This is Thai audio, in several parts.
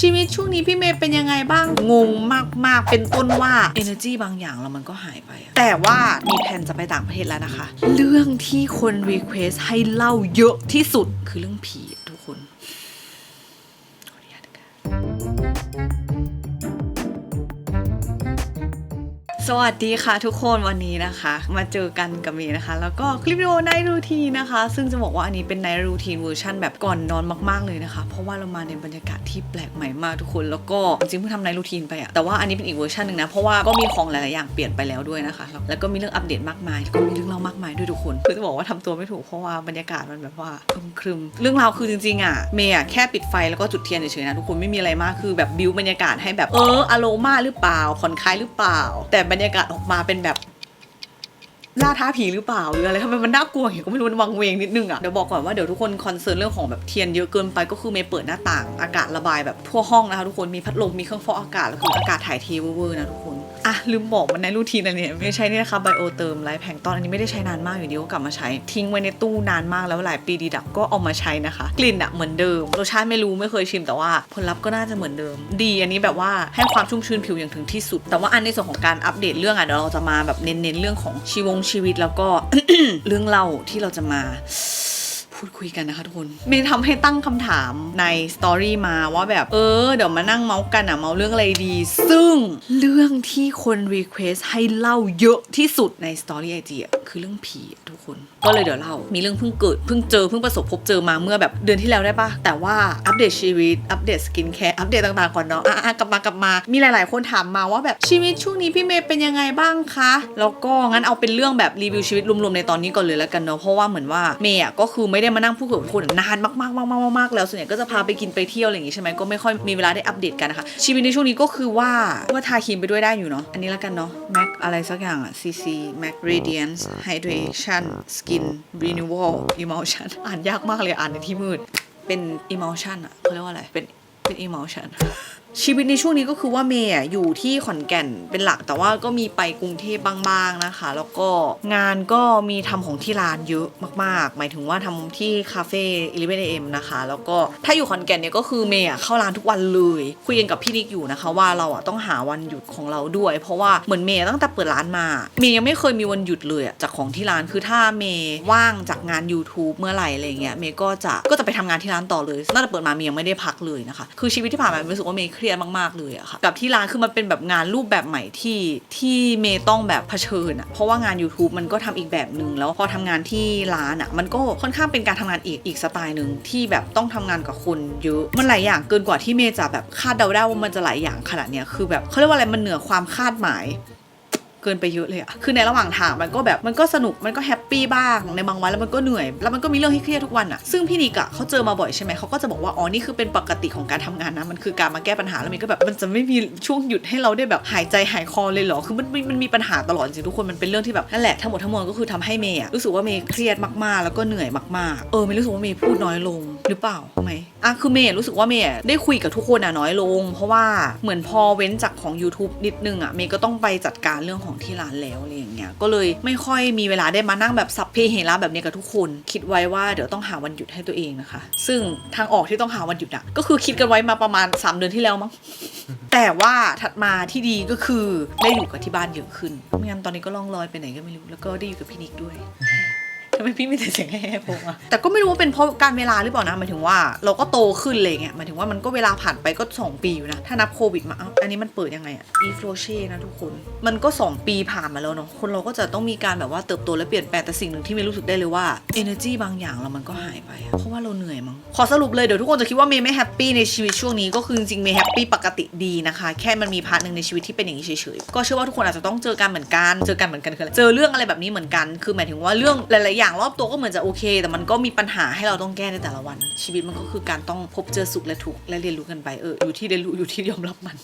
ชีวิตช่วงนี้พี่เมย์เป็นยังไงบ้าง งงมากๆ เป็นต้นว่า energy บางอย่างแล้วมันก็หายไป แต่ว่ามีแผนจะไปต่างประเทศแล้วนะคะ เรื่องที่คนรีเควสให้เล่าเยอะที่สุดคือเรื่องผี สวัสดีค่ะทุกคนวันนี้นะคะ มาเจอกันกับเมย์นะคะ แล้วก็คลิปวิดีโอในรูทีนะคะ ซึ่งจะบอกว่าอันนี้เป็นในรูทีนเวอร์ชั่นแบบก่อนนอนมากๆเลยนะคะ เพราะว่าเรามาในบรรยากาศที่แปลกใหม่มากทุกคนแล้วก็จริงๆเพิ่งทำในรูทีนไปอะแต่ว่าอันนี้เป็นอีกเวอร์ชันหนึ่งนะเพราะว่าก็มีของหลายๆอย่างเปลี่ยนไปแล้วด้วยนะคะ แล้วก็มีเรื่องอัปเดตมากมายก็มีเรื่องเล่ามากมายด้วยทุกคนคือจะบอกว่าทำตัวไม่ถูกเพราะว่าบรรยากาศมันแบบว่าครึมครึมๆเรื่องราวคือจริงๆอะเมย์อะแค่ปิดไฟแล้วก็จุดเทียนเฉยๆนะทุกคนไม่มีอะไรมากคือแบบบิวบรรยากาศให้แบบเอออโรมาหรือเปล่าผ่อนคลายหรือเปล่า แต่บรรยากาศออกมาเป็นแบบ ล่าท้าผีหรือเปล่าหรืออะไรทำไมมันน่ากลัวอย่างเงี้ยก็ไม่รู้มันวังเวงนิดนึงอะเดี๋ยวบอกก่อนว่าเดี๋ยวทุกคนคอนเซิร์นเรื่องของแบบเทียนเยอะเกินไปก็คือเมย์เปิดหน้าต่าง อากาศระบายแบบทั่วห้องนะคะทุกคนมีพัดลมมีเครื่องฟอกอากาศแล้วคืออากาศถ่ายเทเวอร์นะทุกคนอะลืมบอกมันในรูทีนอันนี้ไม่ใช่นี่นะคะไบโอเติมไลฟ์แพงตอนอันนี้ไม่ได้ใช้นานมากอยู่ดีก็กลับมาใช้ ทิ้งไว้ในตู้นานมากแล้วหลายปีดีดับก็เอามาใช้นะคะ กลิ่นอะเหมือนเดิมรสชาติไม่รู้ไม่เคยชิมแต่ว่าผลลัพธ์ก็น่าจะเหมือนเดิม ดีอันนี้แบบว่าให้ความชุ่มชื้นผิวอย่างถึงที่สุด แต่ว่าอันในส่วนของการอัปเดตเรื่องอะเดี๋ยวเราจะมาแบบเน้นๆเรื่องของชีวงชีวิตแล้วก็ เรื่องเล่าที่เราจะมา พูดคุยกันนะคะทุกคนเมย์ทำให้ตั้งคำถามในสตอรี่มาว่าแบบ เออ เดี๋ยวมานั่งเมาส์กันอะเมาส์เรื่องอะไรดี ซึ่งเรื่องที่คนรีเควสให้เล่าเยอะที่สุดในสตอรี่ไอจีอะคือเรื่องผีทุกคน ก็เลยเดี๋ยวเล่า มีเรื่องเพิ่งเกิด เพิ่งเจอ เพิ่งประสบพบเจอมาเมื่อแบบเดือนที่แล้วได้ปะแต่ว่าอัปเดตชีวิต อัปเดตสกินแคร์ อัปเดตต่างๆก่อนเนาะ อะกลับมากลับมา มีหลาย ๆ คนถามมาว่าแบบชีวิตช่วงนี้พี่เมย์เป็นยังไงบ้างคะ แล้วก็งั้นเอาเป็นเรื่องแบบรีวิวชีวิตรวมๆในตอนนี้ก่อนเลยแล้วกันเนาะ เพราะว่าเหมือนว่าเมย์อะก็คือไม่ได้มานั่งพูดกับคนนานมากๆๆๆๆๆแล้วส่วนใหญ่ก็จะพาไปกินไปเที่ยวอะไรอย่างงี้ใช่ไหมก็ไม่ค่อยมีเวลาได้อัปเดตกันนะคะชีวิตในช่วงนี้ก็คือว่าว่าทาครีมไปด้วยได้อยู่เนาะอันนี้แล้วกันเนาะ MAC อะไรสักอย่างอะ CC MAC Radiance Hydration Skin Renewal Emulsion อ่านยากมากเลยอ่านในที่มืดเป็น emulsion อะเขาเรียกว่าอะไรเป็นเป็น emulsion ชีวิตในช่วงนี้ก็คือว่าเมย์อยู่ที่ขอนแก่นเป็นหลักแต่ว่าก็มีไปกรุงเทพบ้างๆนะคะ แล้วก็งานก็มีทำของที่ร้านเยอะมากๆ หมายถึงว่าทำที่คาเฟ่ 11am นะคะ แล้วก็ถ้าอยู่ขอนแก่นเนี่ยก็คือเมย์เข้าร้านทุกวันเลยคุยกันกับพี่นิกอยู่นะคะ ว่าเราอะต้องหาวันหยุดของเราด้วย เพราะว่าเหมือนเมย์ตั้งแต่เปิดร้านมา เมย์ยังไม่เคยมีวันหยุดเลยจากของที่ร้านคือถ้าเมย์ว่างจากงาน YouTube เมื่อไหร่อะไรเงี้ยเมย์ก็จะก็จะไปทำงานที่ร้านต่อเลยตั้งแต่เปิดมาเมย์ยังไม่ได้พักเลยนะคะ คือชีวิตที่ผ่านมาเมย์รู้สึกว่าเมย์เครียดมากๆเลยอะค่ะกับที่ร้านคือมันเป็นแบบงานรูปแบบใหม่ที่ที่เมย์ต้องแบบเผชิญอะเพราะว่างาน YouTube มันก็ทำอีกแบบหนึ่งแล้วพอทำงานที่ร้านอะมันก็ค่อนข้างเป็นการทำงานอีกอีกสไตล์หนึ่งที่แบบต้องทำงานกับคนเยอะมันหลายอย่างเกินกว่าที่เมย์จะแบบคาดเดาได้ว่ามันจะหลายอย่างขนาดเนี้ยคือแบบเขาเรียกว่าอะไรมันเหนือความคาดหมาย เกินไปเยอะเลยอะคือในระหว่างทางมันก็แบบมันก็สนุกมันก็แฮปปี้บ้างในบางวันแล้วมันก็เหนื่อย แล้วมันก็มีเรื่องให้เครียดทุกวันอะซึ่งพี่นิกอะเขาเจอมาบ่อยใช่ไหมเขาก็จะบอกว่าอ๋อนี่คือเป็นปกติของการทำงานนะมันคือการมาแก้ปัญหาแล้วมันก็แบบมันจะไม่มีช่วงหยุดให้เราได้แบบหายใจหายคอเลยเหรอคือมันมันมันมีปัญหาตลอดจริงทุกคนมันเป็นเรื่องที่แบบนั่นแหละทั้งหมดทั้งมวลก็คือทำให้เมย์รู้สึกว่าเมย์เครียดมากๆ แล้วก็เหนื่อยมากๆเออเมย์รู้สึกว่าเมย์พูดน้อยลงหรือเปล่าไหมอะคือเมย์รู้สึกว่าเมย์ได้คุยกับทุกคนอะน้อยลง เพราะว่าเหมือนพอเว้นจากของ YouTube นิดนึงอะเมย์ก็ต้องไปจัดการเรื่องของที่ร้านแล้วอะไรอย่างเงี้ยก็เลยไม่ค่อยมีเวลาได้มานั่งแบบสับเพเฮระแบบนี้กับทุกคน คิดไว้ว่าเดี๋ยวต้องหาวันหยุดให้ตัวเองนะคะ ซึ่งทางออกที่ต้องหาวันหยุดอะก็คือคิดกันไว้มาประมาณ 3 เดือนที่แล้วมั้งแต่ว่าถัดมาที่ดีก็คือได้อยู่กับที่บ้านเยอะขึ้นไม่งั้นตอนนี้ก็ล่องลอยไปไหนก็ไม่รู้แล้วก็ได้อยู่กับพี่นิกด้วย ทำไมพี่มีแต่เสียงแห่ผมอะแต่ก็ไม่รู้ว่าเป็นเพราะการเวลาหรือเปล่านะหมายถึงว่าเราก็โตขึ้นเลยไงหมายถึงว่ามันก็เวลาผ่านไปก็ 2 ปีอยู่นะ ถ้านับโควิดมาอ้าอันนี้มันเปิดยังไงอะอีโฟเช่นะทุกคน มันก็ 2 ปีผ่านมาแล้วเนาะคนเราก็จะต้องมีการแบบว่าเติบโตและเปลี่ยนแปลงแต่สิ่งหนึ่งที่ไม่รู้สึกได้เลยว่า energy บางอย่างเรามันก็หายไปอะเพราะว่าเราเหนื่อยมั้งขอสรุปเลยเดี๋ยวทุกคนจะคิดว่าเมย์ไม่แฮปปี้ในชีวิตช่วงนี้ก็คือจริงๆเมย์แฮปปี้ปกติดีนะคะแค่มันมีพาร์ทหนึ่งในชีวิตที่เป็นอย่างนี้เฉยๆก็เชื่อว่าทุกคนอาจจะต้องเจอกันเหมือนกันเจอกันเหมือนกันคืออะไรเจอเรื่องอะไรแบบนี้เหมือนกัน คือหมายถึงว่าเรื่องหลายๆอย่างรอบตัวก็เหมือนจะโอเค แต่มันก็มีปัญหาให้เราต้องแก้ในแต่ละวัน ชีวิตมันก็คือการต้องพบเจอสุขและทุกข์และเรียนรู้กันไปเอออยู่ที่เรียนรู้อยู่ที่ยอมรับมัน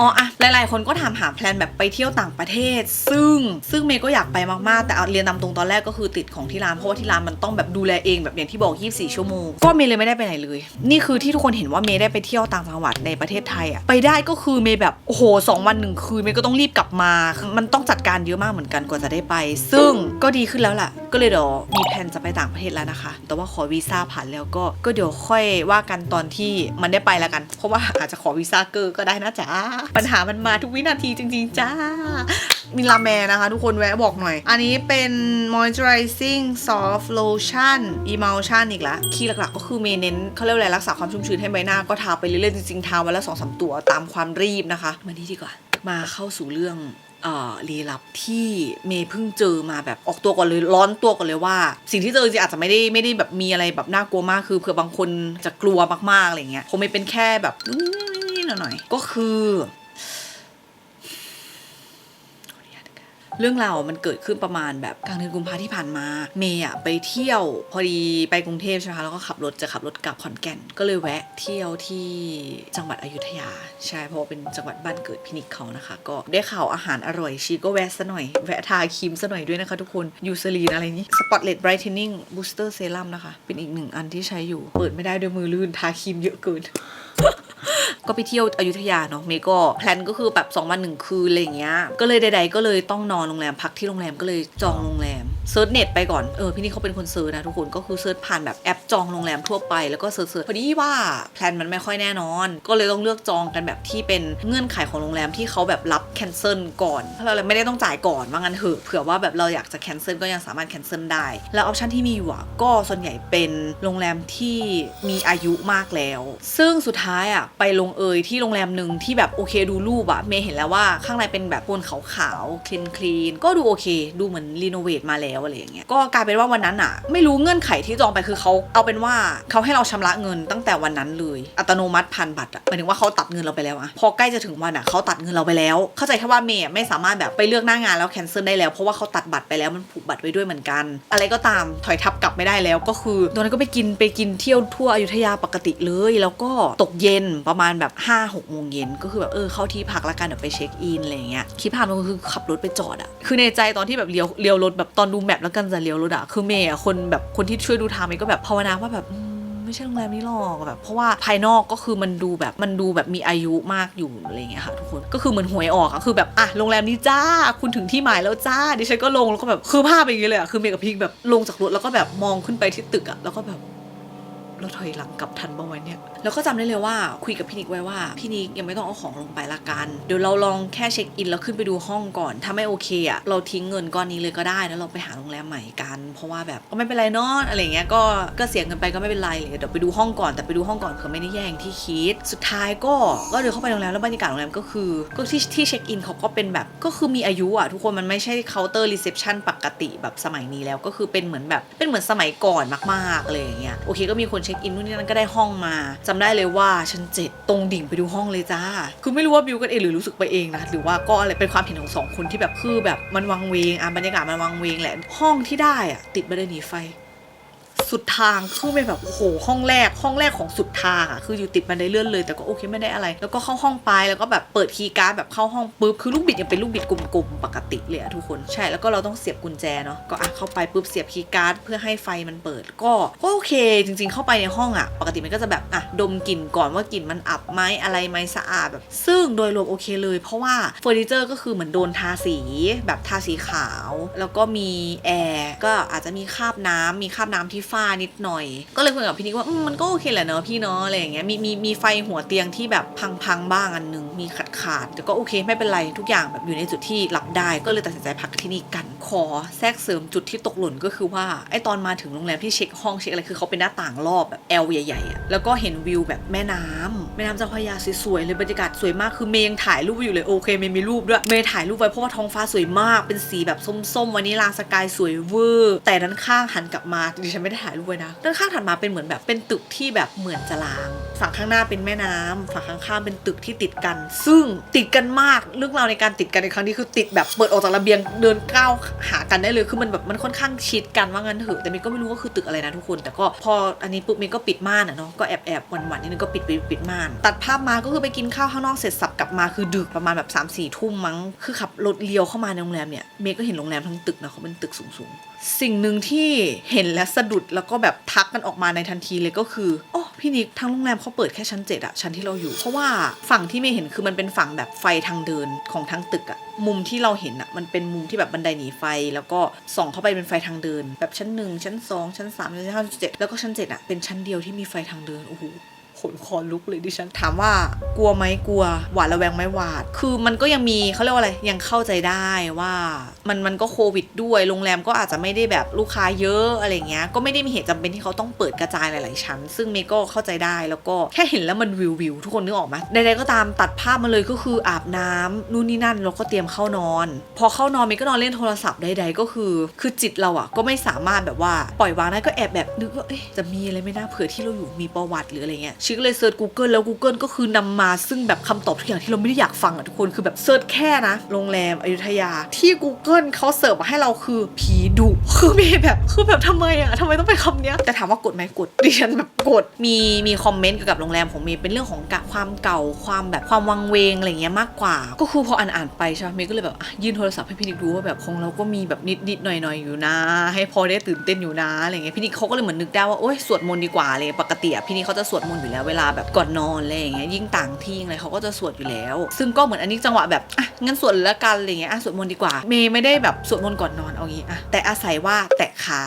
อ๋ออะหลายๆ คนก็ถามหาแพลนแบบไปเที่ยวต่างประเทศ ซึ่งซึ่งเมย์ก็อยากไปมากๆ แต่เอาเรียนตามตรงตอนแรกก็คือติดของที่ร้านเพราะว่าที่ร้านมันต้องแบบดูแลเองแบบอย่างที่บอก 24 ชั่วโมง ก็เมย์เลยไม่ได้ไปไหนเลย นี่คือที่ทุกคนเห็นว่าเมย์ได้ไปเที่ยวต่างจังหวัดในประเทศไทยอะไปได้ก็คือเมย์แบบโอ้โหสองวันหนึ่งคืนเมย์ก็ต้องรีบกลับมา มันต้องจัดการเยอะมากเหมือนกันกว่าจะได้ไป ซึ่งก็ดีขึ้นแล้วแหละก็เลยเดี๋ยวมีแผนจะไปต่างประเทศแล้วนะคะ แต่ว่าขอวีซ่าผ่านแล้วก็ก็เดี๋ยวค่อยว่ากันตอนที่มันได้ไปแล้วกัน เพราะว่าอาจจะขอวีซ่าเกอร์ก็ได้นะจ๊ะปัญหามันมาทุกวินาทีจริง ๆ จ้ามีลาแมนะคะ ทุกคนแวะบอกหน่อย อันนี้เป็น moisturizing soft lotion emulsion อีกแล้วคีย์หลักๆ ก็คือเมย์เน้นเขาเรียกอะไรรักษาความชุ่มชื้นให้ใบหน้าก็ทาไปเรื่อยๆ จริงๆ ทาวันละสองสามตัวตามความรีบนะคะ มานี่ดีกว่า มาเข้าสู่เรื่องลี้ลับที่เมย์เพิ่งเจอมาแบบออกตัวก่อนเลยร้อนตัวก่อนเลยว่า สิ่งที่เจอจริงอาจจะไม่ได้ไม่ได้แบบมีอะไรแบบน่ากลัวมากคือเผื่อบางคนจะกลัวมากๆอะไรเงี้ยคงไม่เป็นแค่แบบ หน่อย ก็คือเรื่องราวมันเกิดขึ้นประมาณแบบกลางเดือนกุมภาที่ผ่านมา เมย์อะไปเที่ยวพอดีไปกรุงเทพใช่ไหมคะแล้วก็ขับรถจะขับรถกลับขอนแก่น ก็เลยแวะเที่ยวที่จังหวัดอยุธยา ใช่เพราะว่าเป็นจังหวัดบ้านเกิดพินิกเขานะคะ ก็ได้ข่าวอาหารอร่อยชีก็แวะซะหน่อย แวะทาครีมซะหน่อยด้วยนะคะทุกคนยูซลีนอะไรนี้สปอตเลตไบรท์เทนนิ่งบูสเตอร์เซรั่มนะคะ เป็นอีกหนึ่งอันที่ใช้อยู่ เปิดไม่ได้ด้วยมือลื่นทาครีมเยอะเกิน ก็ไปเที่ยวอยุธยาเนาะเมย์ก็แพลนก็คือแบบ2วันหนึ่งคืนอะไรอย่างเงี้ยก็เลยใด ๆ ก็เลยต้องนอนโรงแรมพักที่โรงแรมก็เลยจองโรงแรม เซิร์ชเน็ตไปก่อน เออพี่นี่เขาเป็นคนเซิร์ชนะทุกคน ก็คือเซิร์ชผ่านแบบแอปจองโรงแรมทั่วไป แล้วก็เซิร์ชๆพอดีว่าแพลนมันไม่ค่อยแน่นอน ก็เลยต้องเลือกจองกันแบบที่เป็นเงื่อนไขของโรงแรมที่เขาแบบรับแคนเซิลก่อนเพราะเราเลยไม่ได้ต้องจ่ายก่อนว่างั้นเถอะเผื่อว่าแบบเราอยากจะแคนเซิลก็ยังสามารถแคนเซิลได้ แล้วออปชันที่มีอยู่อะก็ส่วนใหญ่เป็นโรงแรมที่มีอายุมากแล้ว ซึ่งสุดท้ายอะไปลงเอยที่โรงแรมหนึ่งที่แบบโอเคดูรูปอะเมย์เห็นแล้วว่าข้างในเป็นแบบปูนขาวๆคลีนคลนก็ดูโอเค ดูเหมือนรีโนเวทมาแล้วอะไรอย่างเงี้ยก็กลายเป็นว่าวันนั้นอะไม่รู้เงื่อนไขที่จองไปคือเขาเอาเป็นว่าเขาให้เราชำระเงินตั้งแต่วันนั้นเลย อัตโนมัติผ่านบัตรอะหมายถึงว่าเขาตัดเงินเราไปแล้วอะพอใกล้จะถึงวันอะเขาตัดเงินเราไปแล้ว เข้าใจแค่ว่าเมย์ไม่สามารถแบบไปเลือกหน้างานแล้วแคนเซิลได้แล้วเพราะว่าเขาตัดบัตรไปแล้วมันผูกบัตรไว้ด้วยเหมือนกัน อะไรก็ตามถอยทับกลับไม่ได้แล้วก็คือตอนนั้นก็ไปกินไปกินเที่ยวทั่วอยุธยาปกติเลย แล้วก็ตกเย็นประมาณแบบ5้าหกโมงเย็นก็คือแบบเออเข้าที่พักละกันเดี๋ยวไปเช็คอินอะไรเงี้ยคิดภาพมันก็คือขับรถไปจอดอะคือในใจตอนที่แบบเลี้ยวเลี้ยวรถแบบตอนดูแมปแล้วกันจะเลี้ยวรถอะคือเมย์อะคนแบบคนที่ช่วยดูทางเมย์ก็แบบภาวนาว่าแบบไม่ใช่โรงแรมนี้หรอกแบบเพราะว่าภายนอกก็คือมันดูแบบมันดูแบบมีอายุมากอยู่อะไรเงี้ยค่ะทุกคนก็คือเหมือนหวยออกอะคือแบบอะโรงแรมนี้จ้า คุณถึงที่หมายแล้วจ้าดิฉันก็ลงแล้วก็แบบคือภาพเป็นอย่างเงี้ยเลยอะคือเมย์กับพิงแบบลงจากรถแล้วก็แบบมองขึ้นไปที่ตึกอะแล้วก็แบบ เราถอยหลังกลับทันบ้างไว้เนี่ยแล้วก็จำได้เลยว่าคุยกับพี่นิกไว้ว่าพี่นิกยังไม่ต้องเอาของลงไปละกัน เดี๋ยวเราลองแค่เช็คอินแล้วขึ้นไปดูห้องก่อน ถ้าไม่โอเคอะเราทิ้งเงินก้อนนี้เลยก็ได้แล้วเราไปหาโรงแรมใหม่กัน เพราะว่าแบบก็ไม่เป็นไรเนาะอะไรเงี้ยก็ก็เสียเงินไปก็ไม่เป็นไรเลยเดี๋ยวไปดูห้องก่อนแต่ไปดูห้องก่อนเผื่อไม่ได้แย่งที่คิด สุดท้ายก็ก็เดินเข้าไปโรงแรมแล้วบรรยากาศโรงแรมก็คือก็ที่ที่เช็คอินเขาก็เป็นแบบก็คือมีอายุอะทุกคนมันไม่ใช่เคาน์เตอร์รีเซพชันปกติแบบสมัยนี้แล้วก็คือเป็นเหมือนแบบเป็นเหมือนสมัยก่อนมากๆอะไรอย่างเงี้ยโอเคก็มีคนเช็คอินนู่นนี่นั่นก็ได้ห้องมาจำได้เลยว่าชั้นเจ็ดตรงดิ่งไปดูห้องเลยจ้า คือไม่รู้ว่าบิวกันเองหรือรู้สึกไปเองนะหรือว่าก็อะไรเป็นความเห็นของสองคนที่แบบคือแบบมันวังเวงอะบรรยากาศมันวังเวงแหละห้องที่ได้อะติดบันไดหนีไฟ สุดทางคือเป็นแบบโอ้โหห้องแรกห้องแรกของสุดทางอะคืออยู่ติดบันไดเลื่อนเลยแต่ก็โอเคไม่ได้อะไร แล้วก็เข้าห้องไปแล้วก็แบบเปิดคีย์การ์ดแบบเข้าห้องปุ๊บคือลูกบิดยังเป็นลูกบิดกลมๆปกติเลยอะทุกคนใช่แล้วก็เราต้องเสียบกุญแจเนาะก็อะเข้าไปปุ๊บเสียบคีย์การ์ดเพื่อให้ไฟมันเปิดก็ก็โอเค จริง ๆ เข้าไปในห้องอะ ปกติมันก็จะแบบอะดมกลิ่นก่อนว่ากลิ่นมันอับไหมอะไรไหมสะอาดแบบ ซึ่งโดยรวมโอเคเลย เพราะว่าเฟอร์นิเจอร์ก็คือเหมือนโดนทาสี แบบทาสีขาว แล้วก็มีแอร์ก็อาจจะมีคราบน้ำมีคราบน้ำที่ฝ้านิดหน่อย ก็เลยคุยกับพี่นิกว่ามมันก็โอเคแหละเนาะพี่เนาะอะไรอย่างเงี้ยมีมีมีไฟหัวเตียงที่แบบพังๆบ้างอันหนึงมีขาดขาดแต่ก็โอเคไม่เป็นไรทุกอย่างแบบอยู่ในจุดที่รับได้ก็เลยตัดสินใจพักที่นี่กัน ขอแทรกเสริมจุดที่ตกหล่นก็คือว่าไอตอนมาถึงโรงแรมที่เช็คห้องเช็คอะไรคือเขาเป็นหน้าต่างรอบแบบแอลใหญ่ๆอะแล้วก็เห็นวิวแบบแม่น้ำแม่น้ำเจ้าพระยาสวยๆเลยบรรยากาศสวยมากคือเมย์ยังถ่ายรูปอยู่เลยโอเคเมย์มีรูปด้วยเมย์ถ่ายรูปไว้เพราะว่าท้องฟ้าสวยมากเป็นสีแบบส้มๆวันนี้ลาสกายสวยเวอร์แต่ด้านข้างหันกลับมาดิฉันไม่ได้ถ่ายรูปไว้นะด้านข้างถัดมาเป็นเหมือนแบบเป็นตึกที่แบบเหมือนจะล้าง ฝั่งข้างหน้าเป็นแม่น้ำฝั่งข้างๆเป็นตึกที่ติดกัน ซึ่งติดกันมากเรื่องราวในการติดกันในครั้งนี้คือติดแบบเปิดออกจากระเบียงเดินก้าวหากันได้เลยคือมันแบบมันค่อนข้างชิดกันว่างั้นเถอะแต่เมย์ก็ไม่รู้ว่าคือตึกอะไรนะทุกคน แต่ก็พออันนี้ปุ๊บเมย์ก็ปิดม่านอะเนาะก็แอบแอบหวันหวันนิดนึงก็ปิดปิดปิดม่าน ตัดภาพมาก็คือไปกินข้าวข้างนอกเสร็จสับกลับมาคือดึกประมาณแบบ3ามสี่ทุ่มมั้งคือขับรถเลี้ยวเข้ามาในโรงแรมเนี่ยเมย์ก็เห็นโรงแรมทั้งตึกนะเขาเป็นตึกสูงๆสิ่งหนึ่งที่เห็นและสะดุดแล้วก็แบบทักกันออกมาในทันทีเลยก็คือโอ้พี่นิกทั้งโรงแรมเขาเปิดแค่ชั้นเจ็ดอะชั้นที่เราอยู่ เพราะว่าฝั่งที่ไม่เห็นคือมันเป็นฝั่งแบบไฟทางเดินของทั้งตึกอะมุมที่เราเห็นอะมันเป็นมุมที่แบบบันไดหนีไฟ แล้วก็ส่องเข้าไปเป็นไฟทางเดิน แบบชั้นหนึ่งชั้นสองชั้นสามชั้นห้าชั้นเจ็ดแล้วก็ชั้นเจ็ดอะเป็นชั้นเดียวที่มีไฟทางเดินโอ้โห ขนคอลุกเลยดิฉัน ถามว่ากลัวไหมกลัว หวาดระแวงไหมหวาด คือมันก็ยังมีเขาเรียกว่าอะไรยังเข้าใจได้ว่ามันมันก็โควิดด้วยโรงแรมก็อาจจะไม่ได้แบบลูกค้าเยอะอะไรเงี้ยก็ไม่ได้มีเหตุจำเป็นที่เขาต้องเปิดกระจายหลายๆชั้น ซึ่งเมก็เข้าใจได้แล้วก็แค่เห็นแล้วมันวิววิวทุกคนนึกออกไหมใดๆก็ตามตัดภาพมาเลยก็คืออาบน้ำนู่นนี่นั่นแล้วก็เตรียมเข้านอน พอเข้านอนเมก็นอนเล่นโทรศัพท์ใดๆก็คือ คือจิตเราอะก็ไม่สามารถแบบว่าปล่อยวางได้ก็แอบแบบนึกว่าจะมีอะไรไม่น่าเผื่อที่เราอยู่มีประวัติหรืออะไรเงี้ยชิคเลยเซิร์ช Google แล้ว Google ก็คือนำมาซึ่งแบบคำตอบทุกอย่างที่เราไม่ได้อยากฟังอะทุกคนคือแบบเซิร์ชแค่นะ โรงแรมอยุธยา ที่ Google เขาเสิร์ฟมาให้เราคือผีดุคือเมย์แบบคือแบบทำไมอะทำไมต้องเป็นคำเนี้ยแต่ถามว่ากดไหมกดดิฉันแบบกดมีมีคอมเมนต์เกี่ยวกับโรงแรมของเมย์เป็นเรื่องของกะความเก่าความแบบความวังเวงอะไรเงี้ยมากกว่า ก็คือพออ่านอ่านๆไปใช่ไหมเมย์ก็เลยแบบยื่นโทรศัพท์ให้พี่นิกดูว่าแบบของเราก็มีแบบนิดนิดๆหน่อยหน่อยๆอยู่นะ ให้พอได้ตื่นเต้นอยู่นะอะไรเงี้ยพี่นิกเขาก็เลยเหมือนนึกได้ว่าโอ๊ยสวดมนต์ดีกว่าเลยปกติอะพี่นิกเขาจะสวดมนต์อยู่แล้วเวลาแบบก่อนนอนอะไรอย่างเงี้ยยิ่งต่างที่อะไรเขาก็จะสวดอยู่แล้ว ซึ่งก็เหมือนอันนี้จังหวะแบบอะงั้นสวดละกันอะไรเงี้ยอะสวดมนต์ดีกว่า เมย์ไม่ได้แบบสวดมนต์ก่อนนอนเอางี้อะแต่อาศัยว่าแตะขา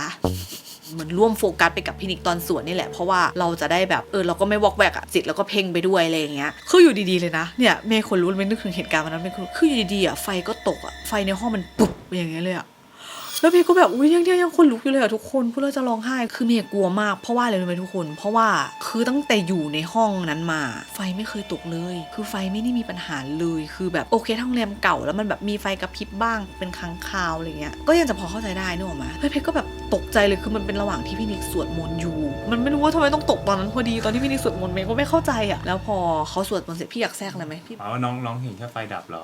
เหมือนร่วมโฟกัสไปกับพี่นิกตอนสวดนี่แหละ เพราะว่าเราจะได้แบบเออเราก็ไม่วอกแวกอะจิตเราก็เพ่งไปด้วยอะไรอย่างเงี้ยคืออยู่ดีๆเลยนะเนี่ยเมย์คนรู้ไม่นึกถึงเหตุการณ์วันนั้นเมย์คนคืออยู่ดีๆอะไฟก็ตกอะไฟในห้องมันปุ๊บอย่างเงี้ยเลยอะ แล้วเมย์ก็แบบอุ้ยยังยังยังคนลุกอยู่เลยอะทุกคนพูดแล้วจะร้องไห้คือเมย์กลัวมากเพราะว่าอะไรรู้ไหมทุกคน เพราะว่าคือตั้งแต่อยู่ในห้องนั้นมา ไฟไม่เคยตกเลย คือไฟไม่ได้มีปัญหาเลยคือแบบโอเคถ้าโรงแรมเก่าแล้วมันแบบมีไฟกระพริบบ้างเป็นครั้งคราวอะไรเงี้ยก็ยังจะพอเข้าใจได้นึกออกไหมเฮ้ยเพชรก็แบบตกใจเลยคือมันเป็นระหว่างที่พี่นิกสวดมนต์อยู่ มันไม่รู้ว่าทำไมต้องตกตอนนั้นพอดีตอนที่พี่นิกสวดมนต์เมย์ก็ไม่เข้าใจอะแล้วพอเขาสวดมนต์เสร็จพี่อยากแทรกอะไรไหมพี่อ๋อน้องน้องเห็นแค่ไฟดับเหรอ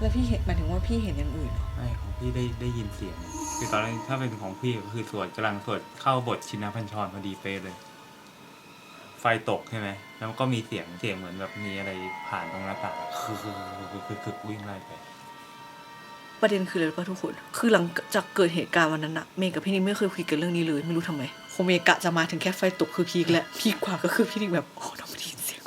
แล้วพี่เห็นหมายถึงว่าพี่เห็นอย่างอื่นเหรอไม่ของ พี่ได้ได้ยินเสียง คือตอนนั้นถ้าเป็นของพี่ก็คือสวดกำลังสวดเข้าบทชินพัญชรพอดีเป๊ะเลย ไฟตกใช่ไหมแล้วก็มีเสียงเสียงเหมือนแบบมีอะไรผ่านตรงหน้าต่างคือคือคือคือคือวิ่งไล่ไปประเด็นคืออะไรรู้ป่ะทุกคน คือหลังจากเกิดเหตุการณ์วันนั้นอะเมย์กับพี่นิกไม่เคยคุยกันเรื่องนี้เลย ไม่รู้ทำไมคงเมย์กะจะมาถึงแค่ไฟตกคือพีคแหละพีคกว่าก็คือพี่นิกแบบ โอ้น้องไม่ได้ยินเสียง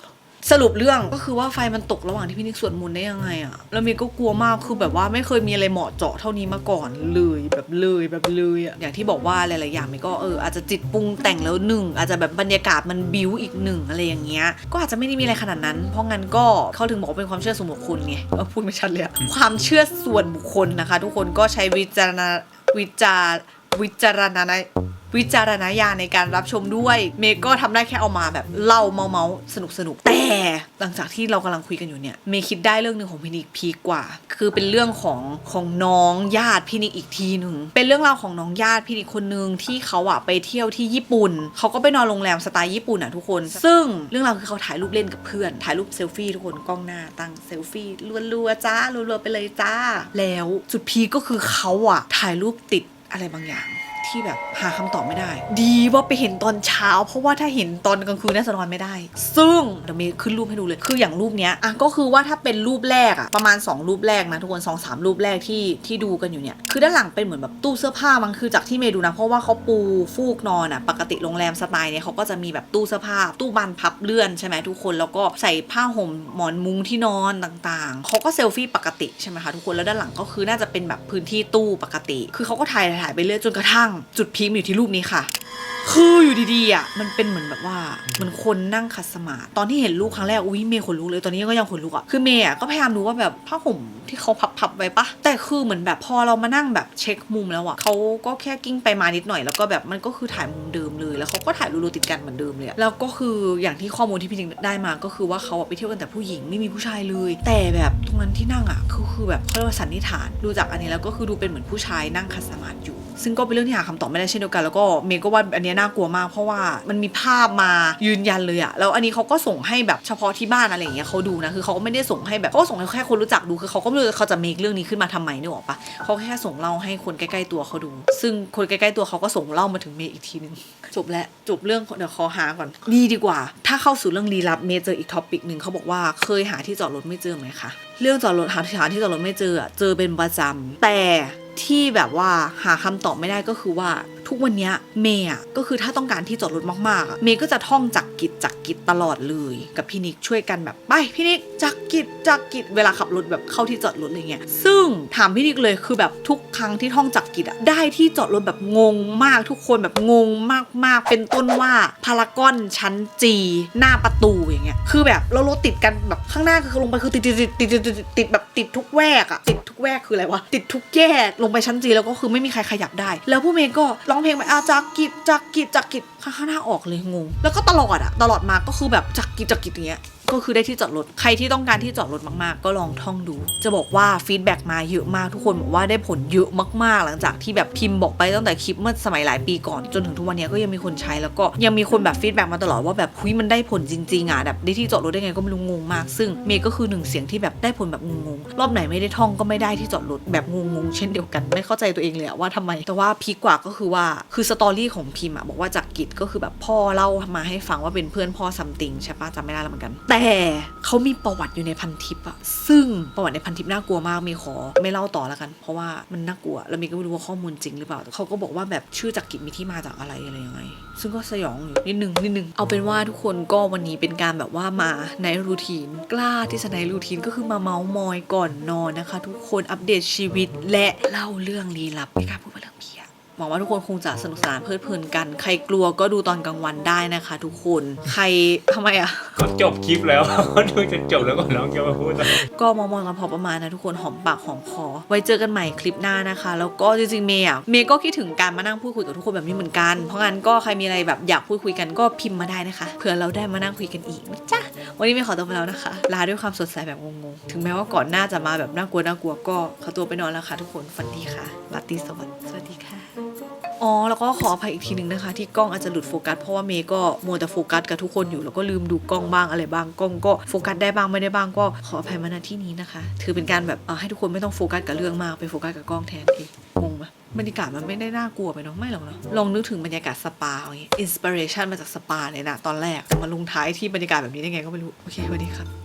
สรุปเรื่องก็คือว่าไฟมันตกระหว่างที่พี่นิกสวดมนต์ได้ยังไงอะแล้วมย์ก็กลัวมากคือแบบว่าไม่เคยมีอะไรเหมาะเจาะเท่านี้มาก่อนเลยแบบเลยแบบเลยอะอย่างที่บอกว่าหลายๆอย่างมย์ก็เอออาจจะจิตปรุงแต่งแล้วหนึ่งอาจจะแบบบรรยากาศมันบิวอีกหนึ่งอะไรอย่างเงี้ยก็อาจจะไม่ได้มีอะไรขนาดนั้น เพราะงั้นก็เขาถึงบอกว่าเป็นความเชื่อส่วนบุคคลไงพูดไม่ชัดเลยอะความเชื่อส่วนบุคคลนะคะ ทุกคนก็ใช้วิจารณวิจาร วิจารณญวิจารณญาณในการรับชมด้วย เมย์ก็ทำได้แค่เอามาแบบเล่าเมาเมาสนุกสนุกแต่หลังจากที่เรากำลังคุยกันอยู่เนี่ยเมย์คิดได้เรื่องหนึ่งของพี่นิกพีกว่า คือเป็นเรื่องของของน้องญาติพี่นิกอีกทีหนึ่งเป็นเรื่องราวของน้องญาติพี่นิกคนนึงที่เขาอะไปเที่ยวที่ญี่ปุ่นเขาก็ไปนอนโรงแรมสไตล์ญี่ปุ่นอะทุกคน ซึ่งเรื่องราวคือเขาถ่ายรูปเล่นกับเพื่อน ถ่ายรูปเซลฟี่ทุกคนกล้องหน้าตั้งเซลฟี่รัวๆจ้ารัวๆไปเลยจ้า แล้วจุดพีก็คือเขาอะถ่ายรูปติด อะไรบางอย่าง ที่แบบหาคำตอบไม่ได้ ดีว่าไปเห็นตอนเช้า เพราะว่าถ้าเห็นตอนกลางคืนน่าจะนอนไม่ได้ ซึ่งเดี๋ยวเมย์ขึ้นรูปให้ดูเลย คืออย่างรูปเนี้ยอะก็คือว่าถ้าเป็นรูปแรกอะประมาณ 2 รูปแรกนะทุกคนสองสามรูปแรกที่ที่ดูกันอยู่เนี่ยคือด้านหลังเป็นเหมือนแบบตู้เสื้อผ้ามั้งคือจากที่เมย์ดูนะ เพราะว่าเขาปูฟูกนอนอะปกติโรงแรมสไตล์เนี่ยเขาก็จะมีแบบตู้เสื้อผ้าตู้บานพับเลื่อนใช่ไหมทุกคนแล้วก็ใส่ผ้าห่มหมอนมุ้งที่นอนต่างๆเขาก็เซลฟี่ปกติใช่ไหมคะทุกคนแล้วด้านหลังก็คือน่าจะเป็นแบบพื้นที่ตู้ปกติ คือเขาก็ถ่ายถ่ายไปเรื่อยจนกระทั่งจุดพีคอยู่ที่รูปนี้ค่ะ คืออยู่ดีๆอะมันเป็นเหมือนแบบว่าเหมือนคนนั่งขัดสมาธิตอนที่เห็นรูปครั้งแรกอุ้ยเมย์ขนลุกเลยตอนนี้ก็ยังขนลุกอะคือเมย์อะก็พยายามดูว่าแบบผ้าห่มที่เขาพับๆไว้ปะแต่คือเหมือนแบบพอเรามานั่งแบบเช็คมุมแล้วอะเขาก็แค่กิ้งไปมานิดหน่อยแล้วก็แบบมันก็คือถ่ายมุมเดิมเลย แล้วเขาก็ถ่ายรูปๆติดกันเหมือนเดิมเลยแล้วก็คืออย่างที่ข้อมูลที่พี่จิงได้มาก็คือว่าเขาไปเที่ยวกันแต่ผู้หญิงไม่มีผู้ชายเลย แต่แบบตรงนั้นที่นั่งอะคือคือแบบเขาเรียกว่าสันนิษฐานดูจากอันนี้แล้วก็คือดูเป็นเหมือนผู้ชายนั่งขัสมาธิอยู่ ซึ่งก็เป็นเรื่องที่หาคำตอบไม่ได้เช่นเดียวกันแล้วก็เมย์ก็ว่าอันนี้น่ากลัวมากเพราะว่ามันมีภาพมายืนยันเลยอะแล้วอันนี้เขาก็ส่งให้แบบเฉพาะที่บ้านอะไรอย่างเงี้ยเขาดูนะคือเขาก็ไม่ได้ส่งให้แบบเขาก็ส่งให้แค่คนรู้จักดูคือเขาก็ไม่รู้เขาจะเมคเรื่องนี้ขึ้นมาทำไมนึกออกปะเขาแค่ส่งเล่าให้คนใกล้ๆตัวเขาดู ซึ่งคนใกล้ๆตัวเขาก็ส่งเล่ามาถึงเมย์อีกทีนึงจบแล้วจบเรื่องเดี๋ยวขอหาก่อนนี่ดีกว่า ถ้าเข้าสู่เรื่องลี้ลับเมย์เจออีกท็อปิกหนึ่งเขาบอกว่าเคยหาที่จอดรถไม่เจอไหมคะเรื่องจอดรถหาที่หาที่จอดรถไม่เจอเจอเป็นประจำแต่ที่แบบว่าหาคำตอบไม่ได้ก็คือว่า ทุกวันนี้เมย์อะก็คือถ้าต้องการที่จอดรถมากๆ เมย์ก็จะท่องจักกิจจักกิจตลอดเลย กับพี่นิกช่วยกันแบบไปพี่นิกจักกิจจักกิจเวลาขับรถแบบเข้าที่จอดรถอะไรเงี้ยซึ่งถามพี่นิกเลยคือแบบทุกครั้งที่ท่องจักกิจอะได้ที่จอดรถแบบงงมากทุกคนแบบงงมากๆ เป็นต้นว่าพารากอนชั้นจีหน้าประตูอย่างเงี้ยคือแบบเรารถติดกันแบบข้างหน้าคือลงไปคือติดติดติดติดติดติดติดแบบติดทุกแวกอะติดทุกแวกคืออะไรวะติดทุกแยกลงไปชั้นจีแล้วก็คือไม่มีใครขยับได้ แล้วผู้เมย์ก็ร้องเพลงไปอาจักกิจจักกิจจักกิจข้างหน้าออกเลยงงแล้วก็ตลอดอะตลอดมาก็คือแบบจักกิจจักกิจอย่างเงี้ย ก็คือได้ที่จอดรถ ใครที่ต้องการที่จอดรถมากๆ ก็ลองท่องดู จะบอกว่าฟีดแบ็กมาเยอะมากทุกคนบอกว่าได้ผลเยอะมากๆ หลังจากที่แบบพิมพ์บอกไปตั้งแต่คลิปเมื่อสมัยหลายปีก่อนจนถึงทุกวันนี้ก็ยังมีคนใช้แล้วก็ยังมีคนแบบฟีดแบ็กมาตลอดว่าแบบคุยมันได้ผลจริงๆอะแบบได้ที่จอดรถได้ไงก็ไม่รู้งงมาก ซึ่งเมย์ก็คือหนึ่งเสียงที่แบบได้ผลแบบงงๆรอบไหนไม่ได้ท่องก็ไม่ได้ที่จอดรถแบบงงๆเช่นเดียวกัน ไม่เข้าใจตัวเองเลยว่าทำไม แต่ว่าพีกว่าก็คือว่าคือสตอรี่ของพิมพ์อะบอกว่าจากกิจก็คือแบบพ่อเล่ามาให้ฟังว่าเป็นเพื่อนพ่อซัมติงใช่ปะจำไม่ได้แล้วเหมือนกันแแต่เขามีประวัติอยู่ในพันทิปอะซึ่งประวัติในพันทิปน่ากลัวมากมีขอไม่เล่าต่อแล้วกัน เพราะว่ามันน่ากลัวแล้วมีก็ไม่รู้ว่าข้อมูลจริงหรือเปล่าเขาก็บอกว่าแบบชื่อจากกิจมีที่มาจากอะไรอะไรยังไง ซึ่งก็สยองอยู่นิดนึงนิดนึงเอาเป็นว่าทุกคนก็วันนี้เป็นการแบบว่ามาในรูทีน กล้าที่จะในรูทีนก็คือมาเมาส์มอยก่อนนอนนะคะ ทุกคนอัปเดตชีวิตและเล่าเรื่องลี้ลับไม่กล้าพูดว่าเรื่องผี หวังว่าทุกคนคงจะสนุกสนานเพลิดเพลินกัน ใครกลัวก็ดูตอนกลางวันได้นะคะ ทุกคน ใครทำไมอะก็จบคลิปแล้ว ดูจะจบแล้วก่อนน้องจะมาพูดอะไรก็มองๆกันพอประมาณนะทุกคนหอมปากหอมคอ ไว้เจอกันใหม่คลิปหน้านะคะ แล้วก็จริงๆเมย์อะเมย์ก็คิดถึงการมานั่งพูดคุยกับทุกคนแบบนี้เหมือนกัน เพราะงั้นก็ใครมีอะไรแบบอยากพูดคุยกันก็พิมพ์มาได้นะคะ เผื่อเราได้มานั่งคุยกันอีกนะจ๊ะ วันนี้เมย์ขอตัวไปแล้วนะคะ ลาด้วยความสดใสแบบงงๆ ถึงแม้ว่าก่อนหน้าจะมาแบบน่ากลัวน่ากลัวก็ขอตัวไปนอนแล้วค่ะ ทุกคน ฝันดีค่ะราตรีสวัสดิ์ สวัสดีค่ะ อ๋อแล้วก็ขออภัยอีกทีหนึ่งนะคะ ที่กล้องอาจจะหลุดโฟกัสเพราะว่าเมย์ก็มัวแต่โฟกัสกับทุกคนอยู่แล้วก็ลืมดูกล้องบ้างอะไรบ้างกล้องก็โฟกัสได้บ้างไม่ได้บ้างก็ขออภัยมาณที่นี้นะคะถือเป็นการแบบให้ทุกคนไม่ต้องโฟกัสกับเรื่องมากไปโฟกัสกับกล้องแทนเองงงไหมบรรยากาศมันไม่ได้น่ากลัวไปเนาะไม่หรอกเนาะลองนึกถึงบรรยากาศสปาอย่างงี้อินสปิเรชันมาจากสปาเลยนะตอนแรกแต่มาลงท้ายที่บรรยากาศแบบนี้ได้ไงก็ไม่รู้โอเคสวัสดีครับ